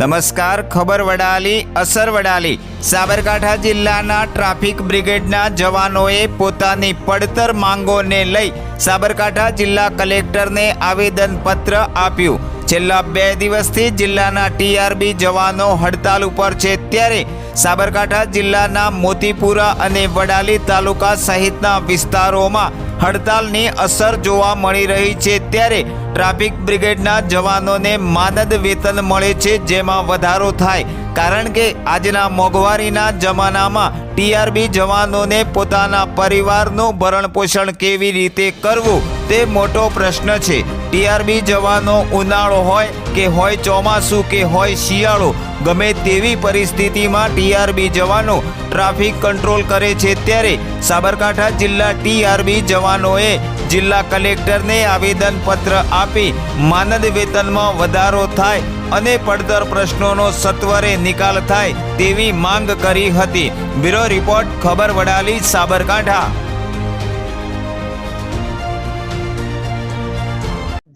નમસ્કાર, ખબર વડાલી, અસર વડાલી. સાબરકાંઠા જિલ્લાના ટ્રાફિક બ્રિગેડના જવાનોએ પોતાની પડતર માંગોને લઈ સાબરકાંઠા જિલ્લા કલેક્ટરને આવેદનપત્ર આપ્યું. છેલ્લા બે દિવસથી જિલ્લાના ટીઆરબી જવાનો હડતાલ ઉપર છે ત્યારે સાબરકાંઠા જિલ્લાના મોતીપુરા અને વડાલી તાલુકા સહિતના વિસ્તારોમાં હડતાલની અસર જોવા મળી રહી છે ત્યારે ટ્રાફિક બ્રિગેડના જવાનોને માનદ વેતન મળે છે જેમાં વધારો થાય. કારણ કે આજના મોંઘવારીના જમાનામાં ટીઆરબી જવાનોને પોતાના પરિવારનું ભરણપોષણ કેવી રીતે કરવું? તે મોટો પ્રશ્ન છે. ટીઆરબી જવાનો ઉનાળો હોય કે હોય ચોમાસું કે હોય શિયાળો, ગમે તેવી પરિસ્થિતિમાં ટીઆરબી જવાનો ટ્રાફિક કંટ્રોલ કરે છે ત્યારે સાબરકાંઠા જિલ્લા ટીઆરબી જવાનોએ જિલ્લા કલેક્ટરને આવેદનપત્ર આપી માનદ વેતનમાં વધારો થાય અને પડતર પ્રશ્નોનો સત્વરે નિકાલ થાય તેવી માંગ કરી હતી. બ્યુરો રિપોર્ટ, ખબર વડાલી, સાબરકાંઠા.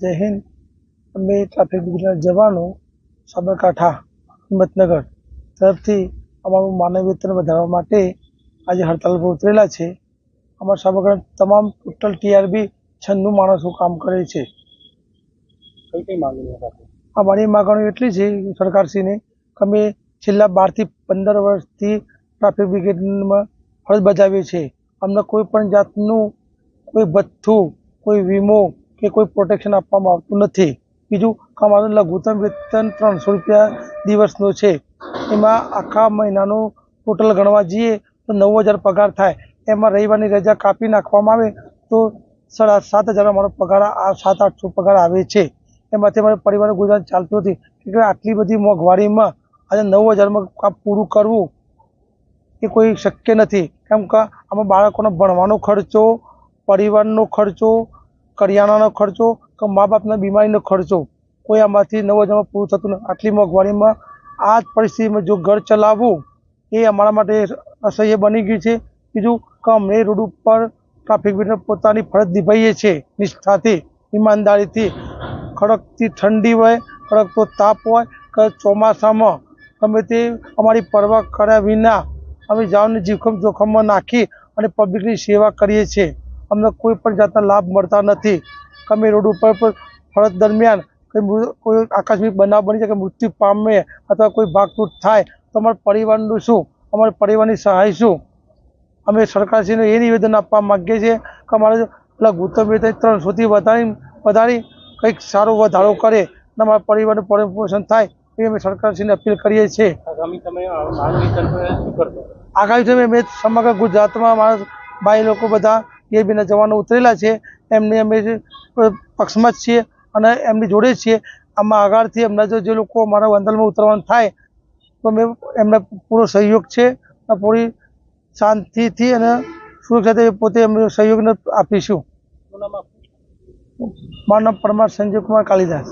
જય હિન્દ. અમે ટ્રાફિક બ્રિગેડના જવાનો સાબરકાંઠા હિંમતનગર તરફથી અમારું માનવ વેતન વધારવા માટે આજે હડતાલ પર ઉતરેલા છે. અમારા સાબરકાંઠા તમામ ટોટલ ટીઆરબી છન્નું માણસો કામ કરે છે. અમારી માગણીઓ એટલી છે સરકારશ્રીને કે અમે છેલ્લા બારથી પંદર વર્ષથી ટ્રાફિક બ્રિગેડમાં ફરજ બજાવીએ છીએ. અમને કોઈ પણ જાતનું કોઈ ભથ્થું કોઈ વીમો કે કોઈ પ્રોટેક્શન આપવામાં આવતું નથી. બીજું કે અમારું લઘુત્તમ વેતન ત્રણસો રૂપિયા દિવસનો છે. એમાં આખા મહિનાનું ટોટલ ગણવા જઈએ તો નવ હજાર પગાર થાય. એમાં રવિવારની રજા કાપી નાખવામાં આવે તો સાડા સાત હજાર મારો પગાર આ સાત આઠસો પગાર આવે છે. એમાંથી મારે પરિવારનું ગુજરાન ચાલતું નથી. એટલે આટલી બધી મોંઘવારીમાં આજે નવ હજારમાં કામ પૂરું કરવું એ કોઈ શક્ય નથી. કેમ કે આમાં બાળકોનો ભણવાનો ખર્ચો, પરિવારનો ખર્ચો કરિયાણાનો ખર્ચો કે મા બાપના બીમારીનો ખર્ચો કોઈ આમાંથી નવ હજારમાં પૂરું થતું નથી. આટલી મોંઘવારીમાં આ જ પરિસ્થિતિમાં જો ઘર ચલાવવું, એ અમારા માટે અસહ્ય બની ગયું છે. બીજું, કે અમે રોડ ઉપર ટ્રાફિક બ્રિગેડ પોતાની ફરજ નિભાઈએ છીએ. નિષ્ઠાથી, ઈમાનદારીથી. કડકથી ઠંડી હોય કડકતો તાપ હોય, કે ચોમાસામાં અમે તે અમારી પરવા કર્યા વિના અમે જાનને જોખમ જોખમમાં નાખી અને પબ્લિકની સેવા કરીએ છીએ. અમને કોઈ પણ જાતના લાભ મળતા નથી. કમી અમે રોડ ઉપર પર ફરજ દરમિયાન કોઈ મૃ- કોઈ આકસ્મિક બનાવ બની જાય કે મૃત્યુ પામે અથવા કોઈ ભાગતૂટ થાય તો અમારા પરિવારનું શું? અમારા પરિવારની સહાય શું? અમે સરકારશ્રીને એ નિવેદન આપવા માગીએ છીએ કે અમારે લઘુત્તમ વેતન ત્રણસોથી વધારી વધારી કંઈક સારો વધારો કરે અને અમારા પરિવારનું પરિપોષણ થાય એ અમે સરકારશ્રીને અપીલ કરીએ છીએ. આગામી સમયે અમે સમગ્ર ગુજરાતમાં અમારા ભાઈ લોકો બધા બીના જવાનો ઉતરેલા છે એમની અમે પક્ષમાં જ છીએ અને એમની જોડે જ છીએ. આમાં આગળથી એમના જો જે લોકો અમારા આંદોલનમાં ઉતરવાનું થાય તો અમે એમને પૂરો સહયોગ છે અને પૂરી શાંતિથી અને સુરક્ષાથી પોતે અમે સહયોગને આપીશું? મારું નામ પરમાર સંજય કુમાર કાલિદાસ.